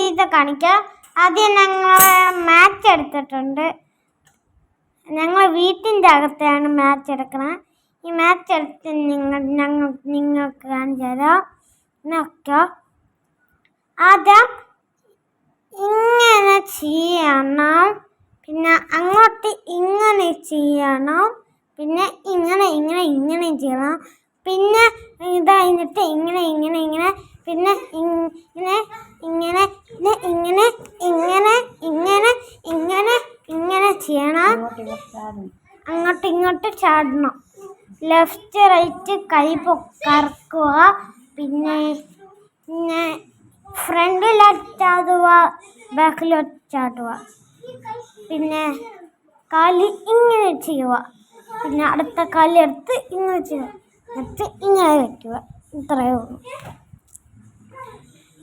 ഇത് കാണിക്കാം. ആദ്യം ഞങ്ങൾ മാച്ച് എടുത്തിട്ടുണ്ട്. ഞങ്ങൾ വീട്ടിന്റെ അകത്താണ് മാച്ച് എടുക്കണം. ഈ മാച്ച് എടുത്ത് നിങ്ങൾ ഞങ്ങൾ നിങ്ങൾക്ക് കാണിച്ചു തരാം. നോക്കോ ആദ്യം ഇങ്ങനെ ചെയ്യണം. പിന്നെ അങ്ങോട്ട് ഇങ്ങനെ ചെയ്യണം. പിന്നെ ഇങ്ങനെ ഇങ്ങനെ ഇങ്ങനെ ചെയ്യണം. പിന്നെ ഇത് കഴിഞ്ഞിട്ട് ഇങ്ങനെ ഇങ്ങനെ ഇങ്ങനെ. പിന്നെ ഇങ്ങനെ ഇങ്ങനെ പിന്നെ ഇങ്ങനെ ഇങ്ങനെ ഇങ്ങനെ ഇങ്ങനെ ഇങ്ങനെ ചെയ്യണം. അങ്ങോട്ട് ഇങ്ങോട്ട് ചാടണം. ലെഫ്റ്റ് റൈറ്റ് കൈ കറക്കുക. പിന്നെ പിന്നെ ബാക്കിലോട്ട് ചാടുക. പിന്നെ കാൽ ഇങ്ങനെ ചെയ്യുക. പിന്നെ അടുത്ത കാൽ എടുത്ത് ഇങ്ങനെ ചെയ്യുക എന്നിട്ട് ഇങ്ങനെ വെക്കുക. ഇത്രയേ ഉള്ളൂ.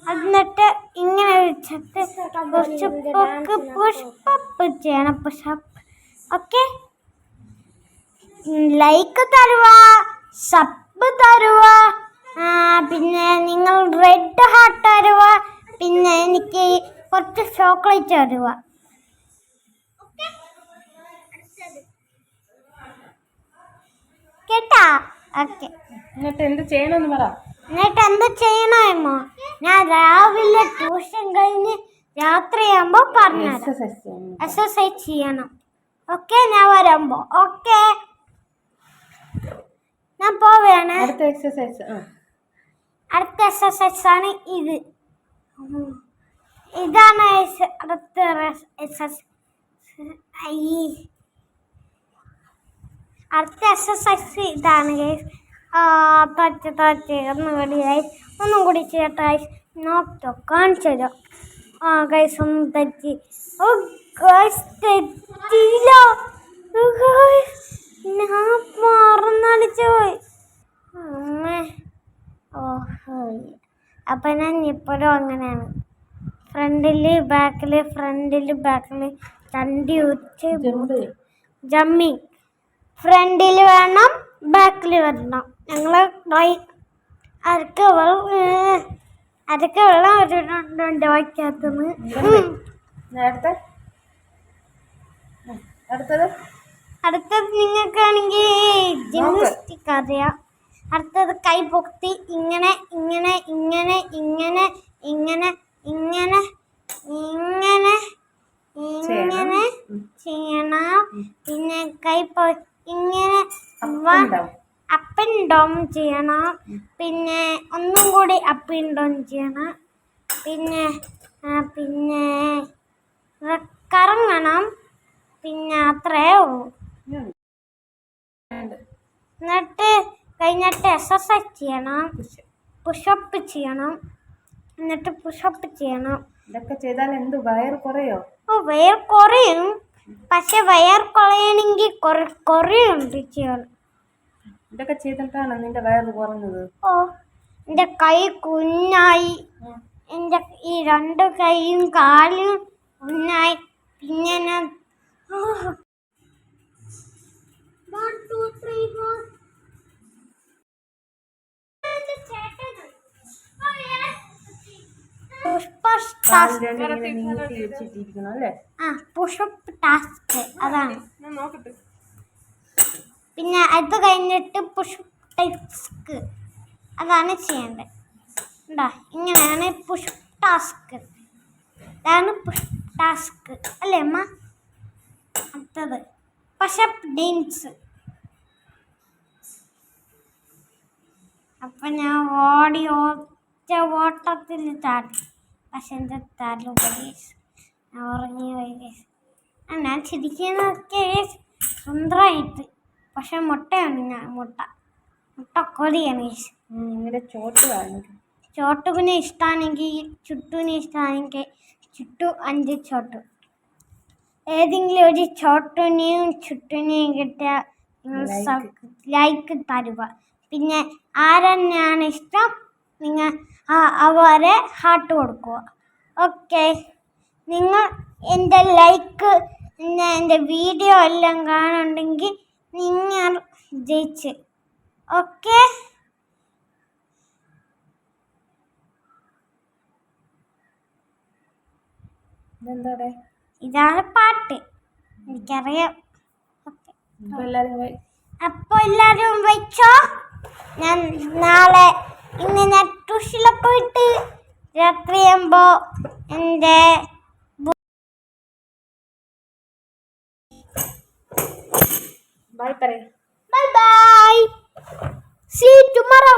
എന്നിട്ട് ഇങ്ങനെ വെച്ചിട്ട് പുഷ്പക്ക് പുഷ്പപ്പ് ചെയ്യണം. Pushup okay? ലൈക്ക് തരുക സബ് തരുക പിന്നെ നിങ്ങൾ റെഡ് ഹാർട്ട് തരുക പിന്നെ എനിക്ക് കുറച്ച് ചോക്ലേറ്റ് തരുക കേട്ടാ? ഓക്കെ. എന്നിട്ട് എന്ത് ചെയ്യണമെന്ന് പറ. എന്നിട്ട് എന്ത് ചെയ്യണമോ ഞാൻ രാവിലെ ട്യൂഷൻ കഴിഞ്ഞ് രാത്രിയാകുമ്പോ പറഞ്ഞു എക്സസൈസ് ചെയ്യണം. ഓക്കെ ഞാൻ വരുമ്പോ. ഓക്കെ. ഞാൻ പോവുകയാണ് അടുത്ത എക്സസൈസ് അടുത്ത എക്സസൈസ് ആണ് ഇത്. ഇതാണ് അടുത്ത എക്സസൈസ് അടുത്ത എക്സസൈസ് ഇതാണ് ഗൈസ് പറ്റ പറ്റുന്ന ഒന്നും കൂടി ഗൈസ് ഒന്നും കൂടി ചേട്ട ഗൈസ് നോക്കോ കാണിച്ചു തരാം. ആ ഗൈസ് ഒന്നും തെറ്റി. ഓ ഗൈസ് തെറ്റിയില്ലോ. ഞാൻ മറന്നടിച്ചു പോയി. അമ്മേ. ഓഹോ അപ്പം ഞാൻ ഇപ്പോഴും അങ്ങനെയാണ്. ഫ്രണ്ടിൽ ബാക്കിൽ ഫ്രണ്ടിൽ ബാക്കിൽ തണ്ടി ഉച്ച ജമ്മി. ജമ്മിങ് ഫ്രണ്ടിൽ വേണം ബാക്കിൽ വരണം ഞങ്ങൾ അരക്ക വെള്ളം അരക്ക വെള്ളം ഒരു വായിക്കാത്തത് ഉം. അടുത്തത്? അടുത്തത് നിങ്ങൾക്കാണെങ്കിൽ ജിംനാസ്റ്റിക് അറിയാം. അടുത്തത് കൈ പൊക്തി ഇങ്ങനെ ഇങ്ങനെ ഇങ്ങനെ ഇങ്ങനെ ഇങ്ങനെ ഇങ്ങനെ ഇങ്ങനെ ഇങ്ങനെ ചെയ്യണം. പിന്നെ കൈ പൊ ഇങ്ങനെ വ- ഉണ്ടാവും അപ്പ് ആൻഡ് ഡൗൺ ചെയ്യണം. പിന്നെ ഒന്നും കൂടി അപ്പ് ആൻഡ് ഡൗൺ ചെയ്യണം. പിന്നെ പിന്നെ കറങ്ങണം. പിന്നെ അത്രേ ഉള്ളൂ. എന്നിട്ട് കഴിഞ്ഞിട്ട് എക്സസൈസ് ചെയ്യണം. പുഷപ്പ് ചെയ്യണം. എന്നിട്ട് പുഷപ്പ് ചെയ്യണം. ഇതൊക്കെ ചെയ്താൽ എന്ത്? വയർ കുറയോ? ഓ വയർ കുറയും. പക്ഷെ വയർ കുറയണമെങ്കിൽ കുറേ കുറയുണ്ട് ചെയ്യണം ഇതൊക്കെ ചെയ്തിട്ടാണ് നിന്റെ വയറ് കുറഞ്ഞത്. ഓ എന്റെ കൈ കുഞ്ഞായി. എന്റെ ഈ രണ്ട് കൈയും കാലും കുഞ്ഞായി. പിന്നെ ഞാൻ പുഷ്പ ടാസ്ക് കാൽ രണ്ടും വെച്ചിട്ടിരിക്കണം അല്ലേ? ആ പുഷപ്പ് ടാസ്ക് അതാണ്. ഞാൻ നോക്കട്ടെ. പിന്നെ അത് കഴിഞ്ഞിട്ട് പുഷപ്പ് ടാസ്ക് അതാണ് ചെയ്യേണ്ടത്. എന്താ ഇങ്ങനെയാണ് പുഷ് ടാസ്ക് ഇതാണ് പുഷ് ടാസ്ക് അല്ലേ അമ്മ? അടുത്തത്. പഷപ്പ് ഡെയിംസ് അപ്പം ഞാൻ ഓടി ഒറ്റ ഓട്ടത്തിൽ ചാടി. എന്റെ തല പോയി ഞാൻ ഉറങ്ങി പോയി. ആ, ഞാൻ ചിരിക്കുന്നതൊക്കെ സുന്ദരമായിട്ട് പക്ഷെ മുട്ടയാണ് ഞാൻ മുട്ട. മുട്ട കൊതിയാണ് ഇങ്ങനെ ചോട്ട് കാണിക്കും ചോട്ടുവിനെ ഇഷ്ടമാണെങ്കിൽ ചുട്ടുവിനെ ഇഷ്ടമാണെങ്കിൽ ചുട്ടു അഞ്ച് ചോട്ടു. ഏതെങ്കിലും ഒരു ചോട്ടുവിനെയും ചുട്ടുവിനെയും കിട്ടിയ ലൈക്ക് തരുക. പിന്നെ ആരെന്നെയാണ് ഇഷ്ടം? നിങ്ങൾ ആ അവരെ ഹാർട്ട് കൊടുക്കുക. ഓക്കെ നിങ്ങൾ എന്റെ ലൈക്ക് എന്റെ വീഡിയോ എല്ലാം കാണുന്നുണ്ടെങ്കിൽ നിങ്ങൾ ജയിച്ച്. ഓക്കെ ഇതാണ് പാട്ട്. എനിക്കറിയാം. അപ്പോൾ എല്ലാവരും വെച്ചോ ഞാൻ നാളെ ഇന്ന് ഞാൻ ട്യൂഷനിൽ പോയിട്ട് രാത്രിയാകുമ്പോൾ എന്റെ ബൈ പറയും. Bye bye. See tomorrow